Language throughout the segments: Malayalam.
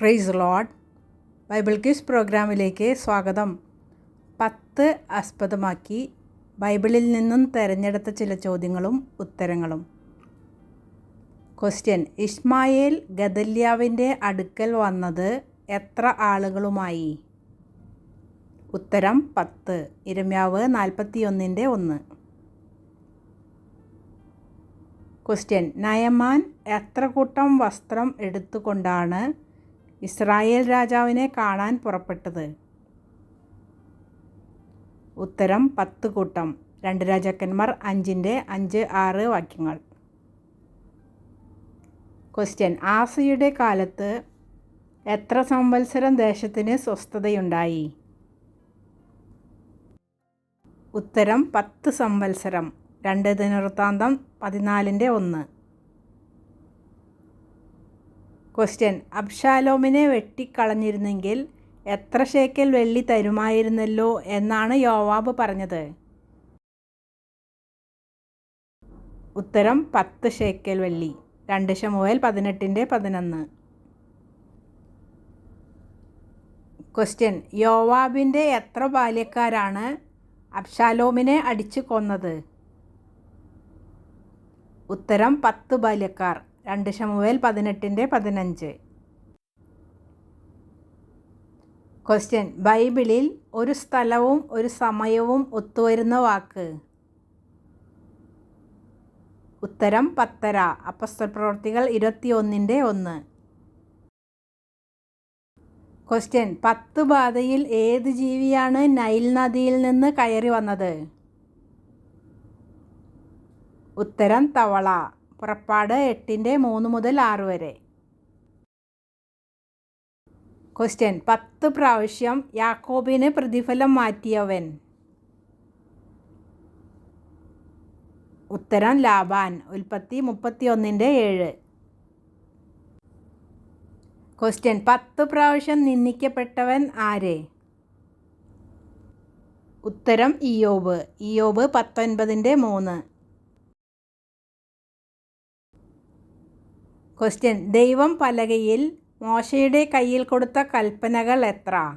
ക്രൈസ് ലോഡ് ബൈബിൾ ക്യൂസ് പ്രോഗ്രാമിലേക്ക് സ്വാഗതം. പത്ത് ആസ്പദമാക്കി ബൈബിളിൽ നിന്നും തിരഞ്ഞെടുത്ത ചില ചോദ്യങ്ങളും ഉത്തരങ്ങളും. ക്വസ്റ്റ്യൻ ഇസ്മായേൽ ഗദല്യാവിന്റെ അടുക്കൽ വന്നത് എത്ര ആളുകളുമായി? ഉത്തരം പത്ത്. ഇരമ്യാവ് നാൽപ്പത്തിയൊന്നിന്റെ ഒന്ന്. ക്വസ്റ്റ്യൻ നയമാൻ എത്ര കൂട്ടം വസ്ത്രം എടുത്തുകൊണ്ടാണ് ഇസ്രായേൽ രാജാവിനെ കാണാൻ പുറപ്പെട്ടത്. ഉത്തരം പത്ത് കൂട്ടം. രണ്ട് രാജാക്കന്മാർ അഞ്ചിന്റെ അഞ്ച് ആറ് വാക്യങ്ങൾ. ക്വസ്റ്റ്യൻ ആസയുടെ കാലത്ത് എത്ര സംവത്സരം ദേശത്തിന് സ്വസ്ഥതയുണ്ടായി? ഉത്തരം പത്ത് സംവത്സരം. രണ്ട് ദിനവൃത്താന്തം പതിനാലിന്റെ ഒന്ന്. ക്വസ്റ്റ്യൻ. അബ്ഷാലോമിനെ വെട്ടിക്കളഞ്ഞിരുന്നെങ്കിൽ എത്ര ഷേക്കൽ വെള്ളി തരുമായിരുന്നല്ലോ എന്നാണ് യോവാബ് പറഞ്ഞത്. ഉത്തരം പത്ത് ഷേക്കൽ വെള്ളി. രണ്ട് ശമോയൽ പതിനെട്ടിന്റെ പതിനൊന്ന്. ക്വസ്റ്റ്യൻ. യോവാബിന്റെ എത്ര ബാല്യക്കാരാണ് അബ്ഷാലോമിനെ അടിച്ചു കൊന്നത്? ഉത്തരം പത്ത് ബാല്യക്കാർ. രണ്ട് ശമുവേൽ പതിനെട്ടിന്റെ പതിനഞ്ച്. ക്വസ്റ്റ്യൻ ബൈബിളിൽ ഒരു സ്ഥലവും ഒരു സമയവും ഒത്തുവരുന്ന വാക്ക്. ഉത്തരം പത്തര. അപ്പസ്തൽ പ്രവർത്തികൾ ഇരുപത്തിയൊന്നിന്റെ ഒന്ന്. ക്വസ്റ്റ്യൻ പത്ത് ബാധയിൽ ഏത് ജീവിയാണ് നൈൽ നദിയിൽ നിന്ന് കയറി വന്നത്? ഉത്തരം തവള. പുറപ്പാട് എട്ടിന്റെ മൂന്ന് മുതൽ ആറ് വരെ. ക്വസ്റ്റ്യൻ പത്ത് പ്രാവശ്യം യാക്കോബിന് പ്രതിഫലം മാറ്റിയവൻ. ഉത്തരം ലാബാൻ. ഉൽപ്പത്തി മുപ്പത്തി ഒന്നിന്റെ ഏഴ്. ക്വസ്റ്റ്യൻ പത്ത് പ്രാവശ്യം നിന്ദിക്കപ്പെട്ടവൻ ആര്? ഉത്തരം ഇയോബ് ഇയോബ് പത്തൊൻപതിന്റെ മൂന്ന്. ക്വസ്റ്റ്യൻ ദൈവം പലകയിൽ മോശയുടെ കയ്യിൽ കൊടുത്ത കൽപ്പനകൾ എത്ര?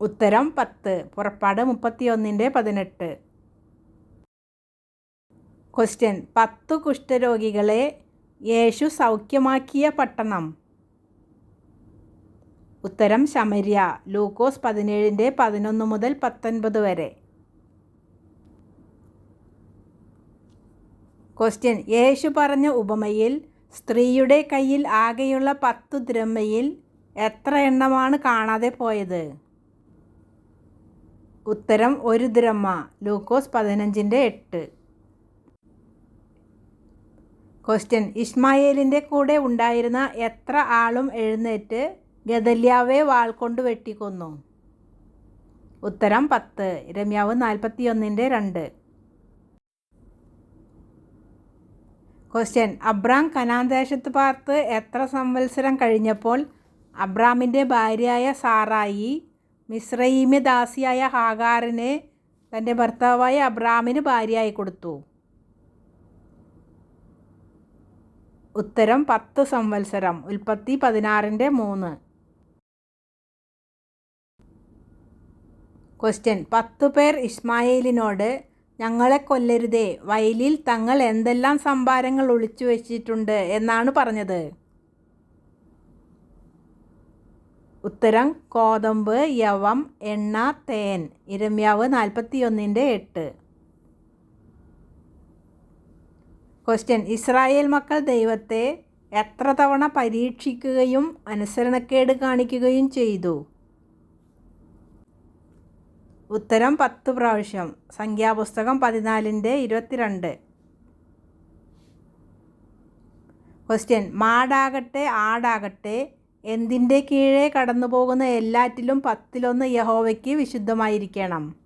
ഉത്തരം പത്ത്. പുറപ്പാട് മുപ്പത്തിയൊന്നിന്റെ പതിനെട്ട്. ക്വസ്റ്റ്യൻ പത്ത് കുഷ്ഠരോഗികളെ യേശു സൗഖ്യമാക്കിയ പട്ടണം. ഉത്തരം ശമര്യ. ലൂക്കോസ് പതിനേഴിന്റെ പതിനൊന്ന് മുതൽ പത്തൊൻപത് വരെ. ക്വസ്റ്റ്യൻ യേശു പറഞ്ഞ ഉപമയിൽ സ്ത്രീയുടെ കയ്യിൽ ആകെയുള്ള പത്തു ദ്രമ്മയിൽ എത്ര എണ്ണമാണ് കാണാതെ പോയത്? ഉത്തരം ഒരു ദ്രമ ലൂക്കോസ് പതിനഞ്ചിന്റെ എട്ട്. ക്വസ്റ്റ്യൻ ഇസ്മായേലിന്റെ കൂടെ ഉണ്ടായിരുന്ന എത്ര ആളും എഴുന്നേറ്റ് ഗദല്യാവെ വാൾ കൊണ്ട് വെട്ടിക്കൊന്നു? ഉത്തരം പത്ത്. രമ്യാവ് നാൽപ്പത്തിയൊന്നിന്റെ രണ്ട്. ക്വസ്റ്റ്യൻ അബ്രാം കനാൻ ദേശത്ത് പാർത്ത് എത്ര സംവത്സരം കഴിഞ്ഞപ്പോൾ അബ്രാമിന്റെ ഭാര്യയായ സാറായി മിശ്രൈമ്യ ദാസിയായ ഹാഗാറിനെ തന്റെ ഭർത്താവായ അബ്രാമിന് ഭാര്യയായി കൊടുത്തു? ഉത്തരം പത്ത് സംവത്സരം. ഉൽപ്പത്തി പതിനാറിന്റെ മൂന്ന്. ക്വസ്റ്റ്യൻ പത്തു പേർ ഇസ്മായേലിനോട് ഞങ്ങളെ കൊല്ലരുതേ. വയലിൽ തങ്ങൾ എന്തെല്ലാം സംഭാരങ്ങൾ ഒളിച്ചു വച്ചിട്ടുണ്ട് എന്നാണ് പറഞ്ഞത്. ഉത്തരം കോതമ്പ് യവം എണ്ണ തേൻ. ഇരമ്യാവ് നാൽപ്പത്തിയൊന്നിന്റെ എട്ട്. ക്വസ്റ്റ്യൻ ഇസ്രായേൽ മക്കൾ ദൈവത്തെ എത്ര തവണ പരീക്ഷിക്കുകയും അനുസരണക്കേട് കാണിക്കുകയും ചെയ്തു? ഉത്തരം പത്ത് പ്രാവശ്യം. സംഖ്യാപുസ്തകം പതിനാലിന്റെ ഇരുപത്തിരണ്ട്. ക്വസ്റ്റ്യൻ മാടാകട്ടെ ആടാകട്ടെ എന്തിന്റെ കീഴേ കടന്നു പോകുന്ന എല്ലാറ്റിലും പത്തിലൊന്ന് യഹോവയ്ക്ക് വിശുദ്ധമായിരിക്കണം.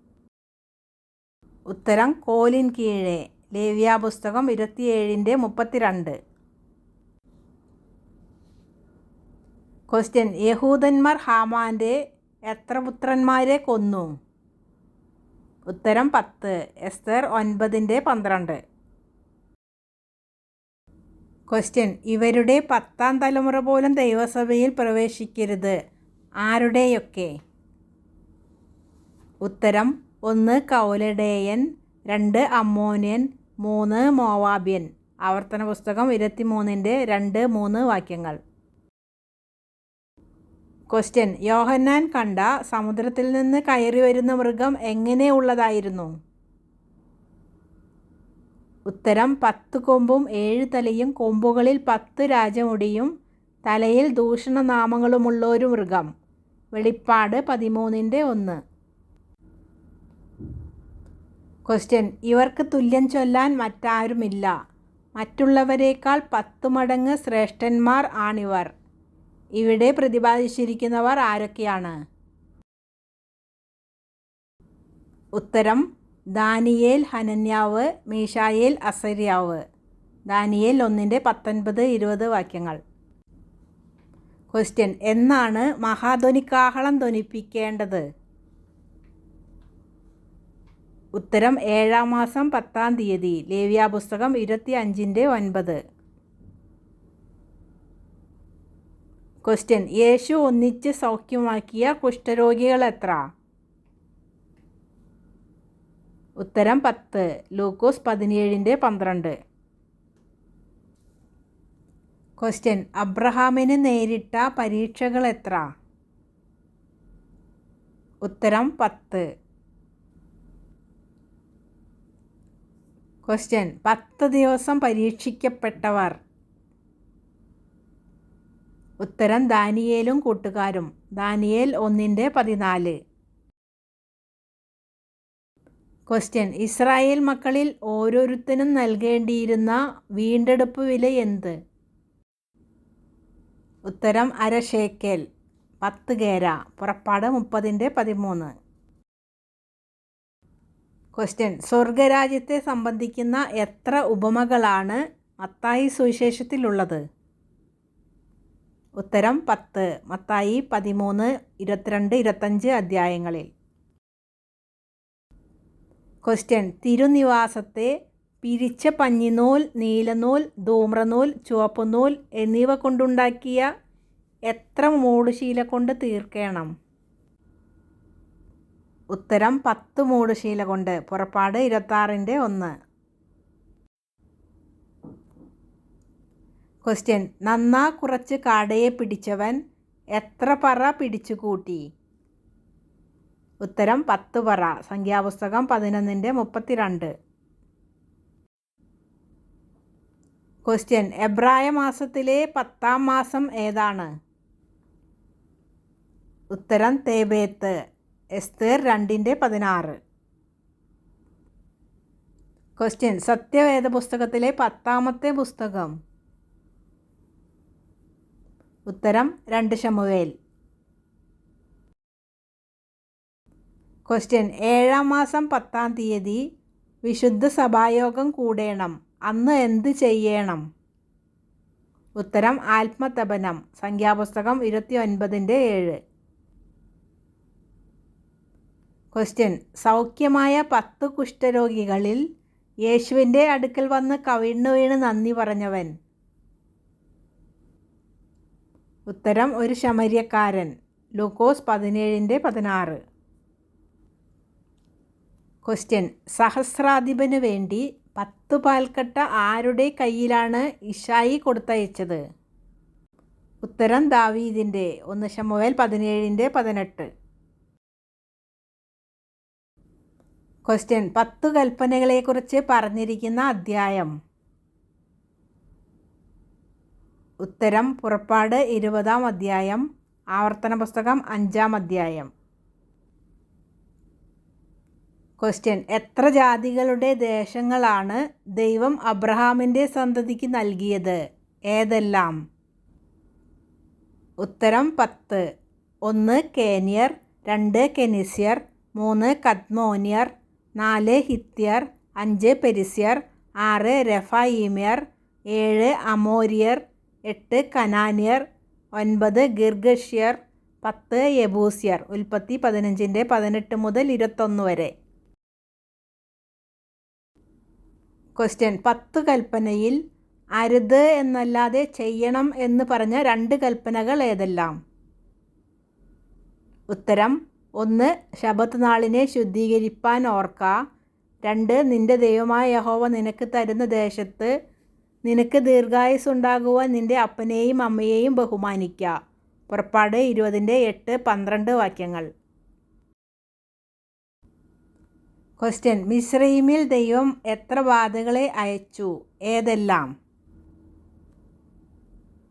ഉത്തരം കോലിൻ കീഴേ. ലേവ്യ പുസ്തകം ഇരുപത്തിയേഴിന്റെ മുപ്പത്തിരണ്ട്. ക്വസ്റ്റ്യൻ യഹൂദന്മാർ ഹാമാന്റെ എത്ര പുത്രന്മാരെ കൊന്നു? ഉത്തരം പത്ത്. എസ്തർ ഒൻപതിന്റെ പന്ത്രണ്ട്. ക്വസ്റ്റ്യൻ. ഇവരുടെ പത്താം തലമുറ പോലും ദൈവസഭയിൽ പ്രവേശിക്കരുത്. ആരുടെയൊക്കെ? ഉത്തരം. ഒന്ന് കൗലഡേയൻ രണ്ട് അമ്മോനിയൻ മൂന്ന് മോവാബിയൻ. ആവർത്തന പുസ്തകം ഇരുപത്തിമൂന്നിന്റെ രണ്ട് മൂന്ന് വാക്യങ്ങൾ. ക്വസ്റ്റ്യൻ യോഹന്നാൻ കണ്ട സമുദ്രത്തിൽ നിന്ന് കയറി വരുന്ന മൃഗം എങ്ങനെയുള്ളതായിരുന്നു ഉത്തരം പത്ത് കൊമ്പും ഏഴ് തലയും. കൊമ്പുകളിൽ പത്ത് രാജമുടിയും തലയിൽ ദൂഷണനാമങ്ങളുമുള്ള ഒരു മൃഗം. വെളിപ്പാട് പതിമൂന്നിന്റെ ഒന്ന്. ക്വസ്റ്റ്യൻ ഇവർക്ക് തുല്യം ചൊല്ലാൻ മറ്റാരുമില്ല. മറ്റുള്ളവരേക്കാൾ പത്തു മടങ്ങ് ശ്രേഷ്ഠന്മാർ ആണിവർ. ഇവിടെ പ്രതിപാദിച്ചിരിക്കുന്നവർ ആരൊക്കെയാണ്? ഉത്തരം ദാനിയേൽ ഹനന്യാവ് മീഷായേൽ അസര്യാവ്. ദാനിയേൽ ഒന്നിന്റെ പത്തൊൻപത് ഇരുപത് വാക്യങ്ങൾ. ക്വസ്റ്റ്യൻ എന്നാണ് മഹാധ്വനിക്കാഹളം ധ്വനിപ്പിക്കേണ്ടത്? ഉത്തരം ഏഴാം മാസം പത്താം തീയതി ലേവ്യാ പുസ്തകം ഇരുപത്തി അഞ്ചിന്റെ ഒൻപത്. ക്വസ്റ്റ്യൻ യേശു ഒന്നിച്ച് സൗഖ്യമാക്കിയ കുഷ്ഠരോഗികൾ എത്ര ഉത്തരം പത്ത്. ലൂക്കോസ് പതിനേഴിന്റെ പന്ത്രണ്ട്. ക്വസ്റ്റ്യൻ അബ്രഹാമിന് നേരിട്ട പരീക്ഷകൾ എത്ര ഉത്തരം പത്ത്. ക്വസ്റ്റ്യൻ പത്ത് ദിവസം പരീക്ഷിക്കപ്പെട്ടവർ. ഉത്തരം ദാനിയേലും കൂട്ടുകാരും. ദാനിയേൽ ഒന്നിന്റെ പതിനാല്. ക്വസ്റ്റ്യൻ ഇസ്രായേൽ മക്കളിൽ ഓരോരുത്തരും നൽകേണ്ടിയിരുന്ന വീണ്ടെടുപ്പ് വില എന്ത്? ഉത്തരം അര ഷേക്കൽ. പത്ത് കേര പുറപ്പാട് മുപ്പതിന്റെ പതിമൂന്ന്. ക്വസ്റ്റ്യൻ സ്വർഗരാജ്യത്തെ സംബന്ധിക്കുന്ന എത്ര ഉപമകളാണ് മത്തായി സുവിശേഷത്തിലുള്ളത്? ഉത്തരം പത്ത്. മത്തായി പതിമൂന്ന് ഇരുപത്തിരണ്ട് ഇരുപത്തഞ്ച് അധ്യായങ്ങളിൽ. ക്വസ്റ്റ്യൻ തിരുനിവാസത്തെ പിരിച്ച പഞ്ഞിനൂൽ നീലനൂൽ ധൂമ്രനൂൽ ചുവപ്പുനൂൽ എന്നിവ കൊണ്ടുണ്ടാക്കിയ എത്ര മൂടുശീല കൊണ്ട് തീർക്കണം? ഉത്തരം പത്ത് മൂടുശീല കൊണ്ട്. പുറപ്പാട് ഇരുപത്താറിന്റെ ഒന്ന്. ക്വസ്റ്റ്യൻ നന്നാ കുറച്ച് കാടയെ പിടിച്ചവൻ എത്ര പറ പിടിച്ചു കൂട്ടി? ഉത്തരം പത്ത് പറ. സംഖ്യാപുസ്തകം പതിനൊന്നിന്റെ മുപ്പത്തിരണ്ട്. ക്വസ്റ്റ്യൻ എബ്രായ മാസത്തിലെ പത്താം മാസം ഏതാണ്? ഉത്തരം തേബേത്ത്. എസ്തേർ രണ്ടിന്റെ പതിനാറ്. ക്വസ്റ്റ്യൻ സത്യവേദ പുസ്തകത്തിലെ പത്താമത്തെ പുസ്തകം. ഉത്തരം രണ്ട് ശമുവേൽ. ക്വസ്റ്റ്യൻ ഏഴാം മാസം പത്താം തീയതി വിശുദ്ധ സഭായോഗം കൂടേണം. അന്ന് എന്ത് ചെയ്യണം? ഉത്തരം ആത്മതപനം. സംഖ്യാപുസ്തകം ഇരുപത്തി ഒൻപതിന്റെ ഏഴ്. ക്വസ്റ്റ്യൻ സൗഖ്യമായ പത്ത് കുഷ്ഠരോഗികളിൽ യേശുവിന്റെ അടുക്കൽ വന്ന് കവിണ്ണു വീണ് നന്ദി പറഞ്ഞവൻ. ഉത്തരം ഒരു ശമര്യക്കാരൻ. ലൂക്കോസ് പതിനേഴിന്റെ പതിനാറ്. ക്വസ്റ്റ്യൻ. സഹസ്രാധിപന് വേണ്ടി പത്ത് പാൽക്കട്ട ആരുടെ കയ്യിലാണ് ഇഷായി കൊടുത്തയച്ചത്? ഉത്തരം ദാവീദിന്റെ. ഒന്ന് ശമുവേൽ പതിനേഴിന്റെ പതിനെട്ട്. ക്വസ്റ്റ്യൻ. പത്തു കൽപ്പനകളെക്കുറിച്ച് പറഞ്ഞിരിക്കുന്ന അധ്യായം. ഉത്തരം പുറപ്പാട് ഇരുപതാം അധ്യായം ആവർത്തന പുസ്തകം അഞ്ചാം അധ്യായം. ക്വസ്റ്റ്യൻ എത്ര ജാതികളുടെ ദേശങ്ങളാണ് ദൈവം അബ്രഹാമിന്റെ സന്തതിക്ക് നൽകിയത്? ഏതെല്ലാം? ഉത്തരം പത്ത്. ഒന്ന് കേനിയർ രണ്ട് കെനിസ്യർ മൂന്ന് കദ്മോനിയർ നാല് ഹിത്യർ അഞ്ച് പെരിസ്യർ ആറ് രഫായിമിയർ ഏഴ് അമോരിയർ എട്ട് കനാനിയർ ഒൻപത് ഗിർഗഷ്യർ പത്ത് യബൂസ്യർ. ഉൽപ്പത്തി പതിനഞ്ചിന്റെ പതിനെട്ട് മുതൽ ഇരുപത്തൊന്ന് വരെ. ക്വസ്റ്റ്യൻ പത്ത് കൽപ്പനയിൽ അരുത് എന്നല്ലാതെ ചെയ്യണം എന്ന് പറഞ്ഞ രണ്ട് കൽപ്പനകൾ ഏതെല്ലാം? ഉത്തരം. ഒന്ന് ശബത്ത് നാളിനെ ശുദ്ധീകരിപ്പാൻ ഓർക്ക. രണ്ട് നിന്റെ ദൈവമായ യഹോവ നിനക്ക് തരുന്ന ദേശത്ത് നിനക്ക് ദീർഘായുസ് ഉണ്ടാകുവാൻ നിന്റെ അപ്പനെയും അമ്മയെയും ബഹുമാനിക്കുക പുറപ്പാട് ഇരുപതിന്റെ എട്ട് പന്ത്രണ്ട് വാക്യങ്ങൾ. ക്വസ്റ്റ്യൻ മിശ്രീമിൽ ദൈവം എത്ര ബാധകളെ അയച്ചു? ഏതെല്ലാം?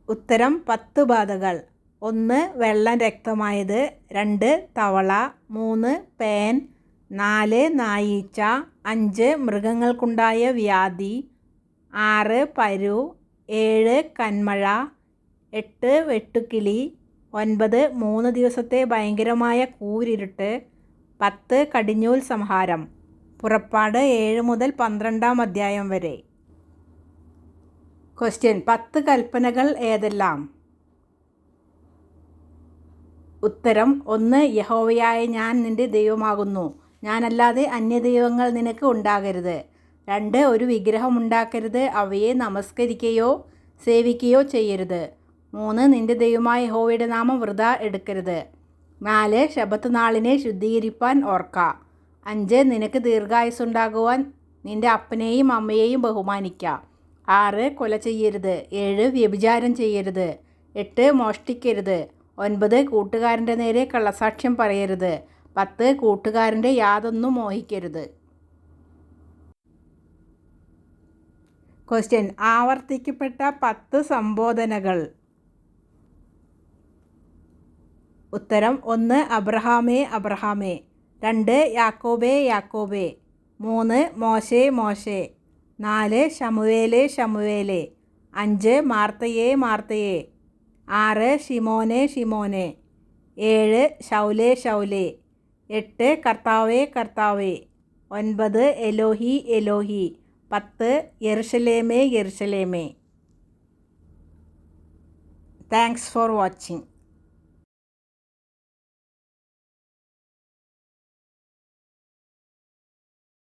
ഉത്തരം പത്ത് ബാധകൾ. ഒന്ന് വെള്ളം രക്തമായത്. രണ്ട് തവള. മൂന്ന് പേൻ. നാല് നായീച്ച. അഞ്ച് മൃഗങ്ങൾക്കുണ്ടായ വ്യാധി. ആറ് പരു ഏഴ് കന്മഴ എട്ട് വെട്ടുക്കിളി ഒൻപത് മൂന്ന് ദിവസത്തെ ഭയങ്കരമായ കൂരിരുട്ട് പത്ത് കടിഞ്ഞൂൽ സംഹാരം. പുറപ്പാട് ഏഴ് മുതൽ പന്ത്രണ്ടാം അധ്യായം വരെ. ക്വസ്റ്റ്യൻ പത്ത് കൽപ്പനകൾ ഏതെല്ലാം? ഉത്തരം. ഒന്ന് യഹോവയായ ഞാൻ നിന്റെ ദൈവമാകുന്നു. ഞാനല്ലാതെ അന്യദൈവങ്ങൾ നിനക്ക് ഉണ്ടാകരുത്. രണ്ട് ഒരു വിഗ്രഹം ഉണ്ടാക്കരുത് അവയെ നമസ്കരിക്കുകയോ സേവിക്കുകയോ ചെയ്യരുത്. മൂന്ന് നിന്റെ ദൈവമായ ഹോവയുടെ നാമം വൃത എടുക്കരുത്. നാല് ശബത്ത് നാളിനെ ശുദ്ധീകരിപ്പാൻ ഓർക്ക. അഞ്ച് നിനക്ക് ദീർഘായുസുണ്ടാകുവാൻ നിന്റെ അപ്പനെയും അമ്മയെയും ബഹുമാനിക്കുക ആറ് കൊല ചെയ്യരുത്. ഏഴ് വ്യഭിചാരം ചെയ്യരുത്. എട്ട് മോഷ്ടിക്കരുത്. ഒൻപത് കൂട്ടുകാരന്റെ നേരെ കള്ളസാക്ഷ്യം പറയരുത്. പത്ത് കൂട്ടുകാരന്റെ യാതൊന്നും മോഹിക്കരുത്. ക്വസ്റ്റ്യൻ ആവർത്തിക്കപ്പെട്ട പത്ത് സംബോധനകൾ. ഉത്തരം ഒന്ന് അബ്രഹാമേ അബ്രഹാമേ. രണ്ട് യാക്കോബേ യാക്കോബേ. മൂന്ന് മോശേ മോശേ. നാല് ഷമുവേലെ ഷമുവേലെ അഞ്ച് മാർത്തയേ മാർത്തയെ. ആറ് ഷിമോനെ ഷിമോനെ ഏഴ് ഷൗലേ ഷൗലേ എട്ട് കർത്താവേ കർത്താവേ. ഒൻപത് എലോഹി എലോഹി. പത്ത് യെറുഷലേമേ യെറുഷലേമേ താങ്ക്സ് ഫോർ വാച്ചിങ്